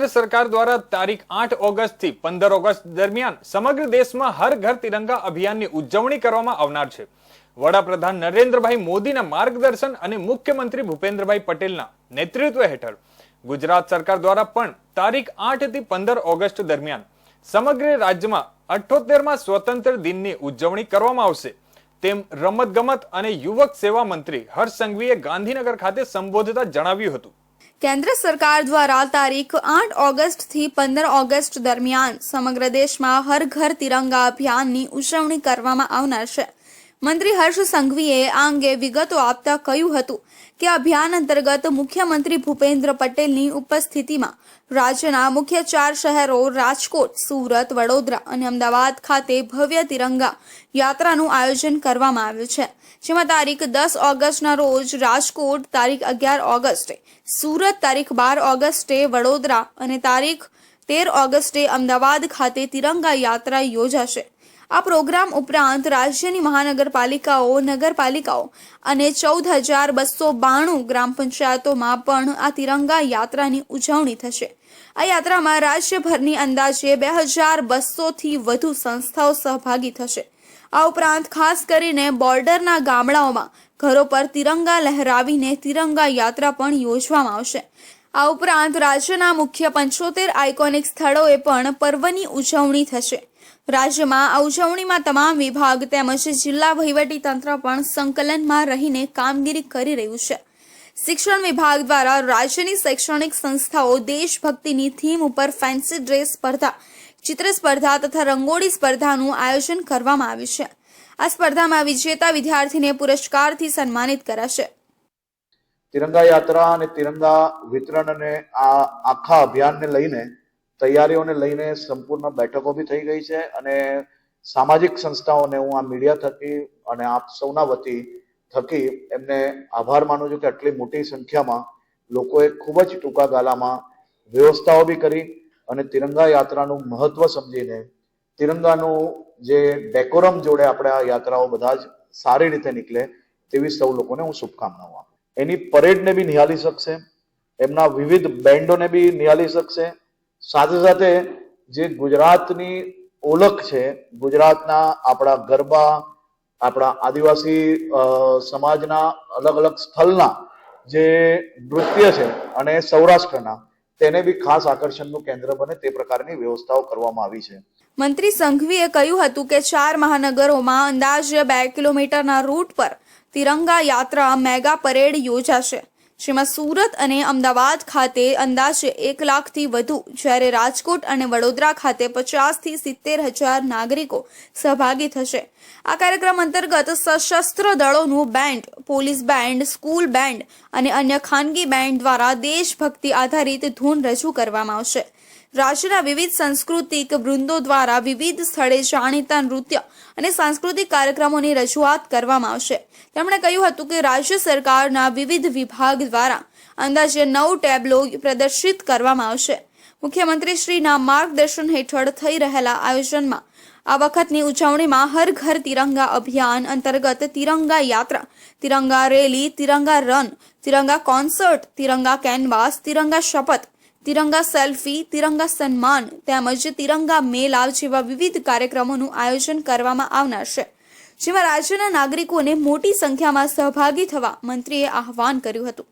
કેન્દ્ર સરકાર દ્વારા તારીખ આઠ ઓગસ્ટથી પંદર ઓગસ્ટ દરમિયાન સમગ્ર દેશમાં હર ઘર તિરંગા અભિયાનની ઉજવણી કરવામાં આવનાર છે. વડાપ્રધાન નરેન્દ્રભાઈ મોદીના માર્ગદર્શન અને મુખ્યમંત્રી ભૂપેન્દ્રભાઈ પટેલના નેતૃત્વ હેઠળ ગુજરાત સરકાર દ્વારા પણ તારીખ આઠથી પંદર ઓગસ્ટ દરમિયાન સમગ્ર રાજ્યમાં અઠોતેરમાં સ્વતંત્ર દિનની ઉજવણી કરવામાં આવશે. તેમ રમતગમત અને યુવક સેવા મંત્રી હર્ષ સંઘવીએ ગાંધીનગર ખાતે સંબોધતા જણાવ્યું હતું. કેન્દ્ર સરકાર દ્વારા તારીખ આઠ ઓગસ્ટથી પંદર ઓગસ્ટ દરમિયાન સમગ્ર દેશમાં હર ઘર તિરંગા અભિયાનની ઉજવણી કરવામાં આવનાર છે. મંત્રી હર્ષ સંઘવીએ આ અંગે વિગતો આપતા કહ્યું હતું કે અભિયાન અંતર્ગત મુખ્યમંત્રી ભૂપેન્દ્ર પટેલની ઉપસ્થિતિમાં રાજ્યના મુખ્ય ચાર શહેરો રાજકોટ, સુરત, વડોદરા અને અમદાવાદ ખાતે ભવ્ય તિરંગા યાત્રાનું આયોજન કરવામાં આવ્યું છે. જેમાં તારીખ દસ ઓગસ્ટના રોજ રાજકોટ, તારીખ અગિયાર ઓગસ્ટે સુરત, તારીખ બાર ઓગસ્ટે વડોદરા અને તારીખ તેર ઓગસ્ટે અમદાવાદ ખાતે તિરંગા યાત્રા યોજાશે. આ પ્રોગ્રામ ઉપરાંત રાજ્યની મહાનગરપાલિકાઓ, નગરપાલિકાઓ અને ચૌદ હજાર બસો બાણું ગ્રામ પંચાયતોમાં પણ આ તિરંગા યાત્રાની ઉજવણી થશે. આ યાત્રામાં રાજ્યભરની અંદાજે બે હજાર બસોથી વધુ સંસ્થાઓ સહભાગી થશે. આ ઉપરાંત ખાસ કરીને બોર્ડરના ગામડાઓમાં ઘરો પર તિરંગા લહેરાવીને તિરંગા યાત્રા પણ યોજવામાં આવશે. આ ઉપરાંત રાજ્યના મુખ્ય પંચોતેર આઇકોનિક સ્થળોએ પણ પર્વની ઉજવણી થશે. રાજ્યમાં આ ઉજવણીમાં તમામ વિભાગ તેમજ જિલ્લા વહીવટી તંત્ર પણ સંકલનમાં રહીને કામગીરી કરી રહ્યું છે. શિક્ષણ વિભાગ દ્વારા રાજ્યની શૈક્ષણિક સંસ્થાઓ દેશભક્તિની થીમ ઉપર ફેન્સી ડ્રેસ સ્પર્ધા, ચિત્ર સ્પર્ધા તથા રંગોળી સ્પર્ધાનું આયોજન કરવામાં આવ્યું છે. આ સ્પર્ધામાં વિજેતા વિદ્યાર્થીને પુરસ્કારથી સન્માનિત કરાશે. તિરંગા યાત્રા અને તિરંગા વિતરણ અને આ આખા અભિયાનને લઈને, તૈયારીઓને લઈને સંપૂર્ણ બેઠકો બી થઈ ગઈ છે અને સામાજિક સંસ્થાઓને હું આ મીડિયા થકી અને આપ સૌના વતી થકી એમને આભાર માનું છું કે આટલી મોટી સંખ્યામાં લોકોએ ખૂબ જ ટૂંકા ગાળામાં વ્યવસ્થાઓ બી કરી અને તિરંગા યાત્રાનું મહત્વ સમજીને, તિરંગાનું જે ડેકોરમ જોડે આપણે આ યાત્રાઓ બધા જ સારી રીતે નીકળે તેવી સૌ લોકોને હું શુભકામનાઓ આપું એની પરેડને બી નિહાળી શકશે, એમના વિવિધ બેન્ડોને બી નિહાળી શકશે. સાથે સાથે જે ગુજરાતની ઓળખ છે, ગુજરાતના આપણા ગરબા, આપણા આદિવાસી સમાજના અલગ અલગ સ્થળના જે નૃત્ય છે અને સૌરાષ્ટ્રના, તેને બી ખાસ આકર્ષણનું કેન્દ્ર બને તે પ્રકારની વ્યવસ્થાઓ કરવામાં આવી છે. મંત્રી સંઘવીએ કહ્યું હતું કે ચાર મહાનગરોમાં અંદાજે બે કિલોમીટરના રૂટ પર તિરંગા યાત્રા મેગા પરેડ યોજાશે. જેમાં સુરત અને અમદાવાદ ખાતે અંદાજે એક લાખથી વધુ, જ્યારે રાજકોટ અને વડોદરા ખાતે પચાસથી સિત્તેર હજાર નાગરિકો સહભાગી થશે. આ કાર્યક્રમ અંતર્ગત સશસ્ત્ર દળોનું band, police band, school band અને અન્ય ખાનગી બેન્ડ દ્વારા દેશભક્તિ આધારિત ધૂન રજૂ કરવામાં આવશે. રાજ્યના વિવિધ સાંસ્કૃતિક વૃંદો દ્વારા વિવિધ સ્થળે જાણીતા નૃત્ય અને સાંસ્કૃતિક કાર્યક્રમોની રજૂઆત કરવામાં આવશે. તેમણે કહ્યું હતું કે રાજ્ય સરકારના વિવિધ વિભાગ દ્વારા અંદાજે નવ ટેબ્લો પ્રદર્શિત કરવામાં આવશે. મુખ્યમંત્રીશ્રીના માર્ગદર્શન હેઠળ થઈ રહેલા આયોજનમાં આ વખતની ઉજવણીમાં હર ઘર તિરંગા અભિયાન અંતર્ગત તિરંગા યાત્રા, તિરંગા રેલી, તિરંગા રન, તિરંગા કોન્સર્ટ, તિરંગા કેનવાસ, તિરંગા શપથ તિરંગા સેલ્ફી, તિરંગા સન્માન તેમજ તિરંગા મેળા જેવા વિવિધ કાર્યક્રમોનું આયોજન કરવામાં આવનાર છે. જેમાં રાજ્યના નાગરિકોને મોટી સંખ્યામાં સહભાગી થવા મંત્રીએ આહવાન કર્યું હતું.